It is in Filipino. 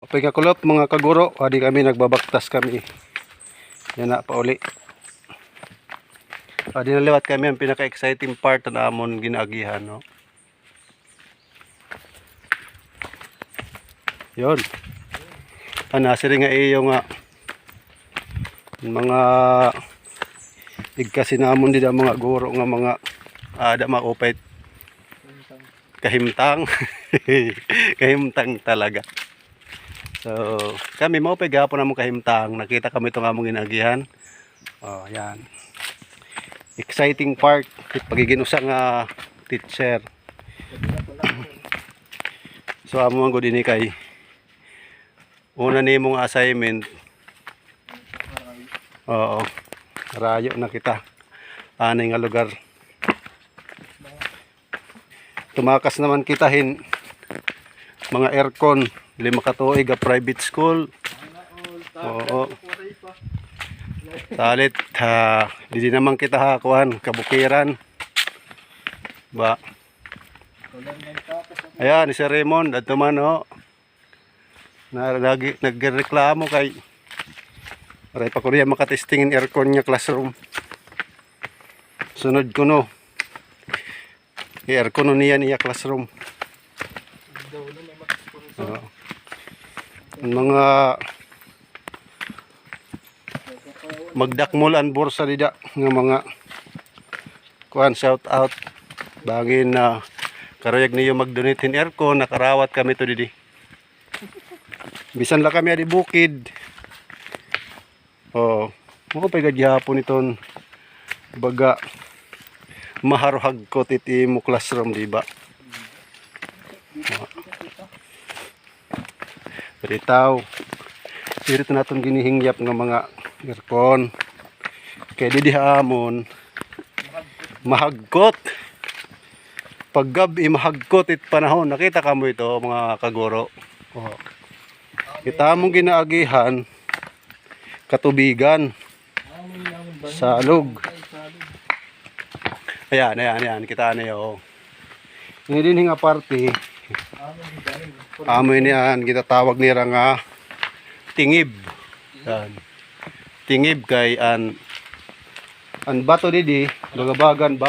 Kapag kulop mga kaguro, adi kami nagbabaktas kami. Yan na pauli. Adi naliwat kami ang pinaka-exciting part na amon ginagihan, no. Yon. Ana nga iyo nga mga igkasi namon di mga guro nga mga ada maupay kahimtang kahimtang talaga so kami mo pa gapon namong kahimtang. Nakita kami itong among ginagihan oh yan. Exciting part. Pagiging usa nga teacher. So amo man gud ini kay una nimong assignment. Oo. Rayo na kita. Anay nga lugar. Tumakas naman kita hin mga aircon lima ka tuig ga private school. Oo. Salit ha di naman kita hakuan kabukiran. Ba? Ayan Sir Raymond adto man ho na lagi nagreklamo kay Aray pa ko riya makatestingin aircon niya classroom. Sunod ko no. Aircon niya niya classroom. Oo. Mga magdakmol ang bursa dida nga mga kuan shout out. Bangin na karayag niyo mag-donate in aircon nakarawat kami to didi. Bisan la kami adi bukid. Oh mo pa gagyapon iton baga maharuhag ko titi mo classroom di ba Beritaw. Spirit naton ginihingyap nga mga aircon. Kay di hamon mahagkot. Pag gabi mahagkot it panahon. Nakita ka mo ito mga kaguro. Oh. Kita mong ginaagihan katubigan sa alog. Ayan, ayan, ayan. Kita na yun. Hindi din nga party. Amo ini yan, kita tawag nira nga tingib. Yan. Tingib kay an an bato didi, bagabagan ba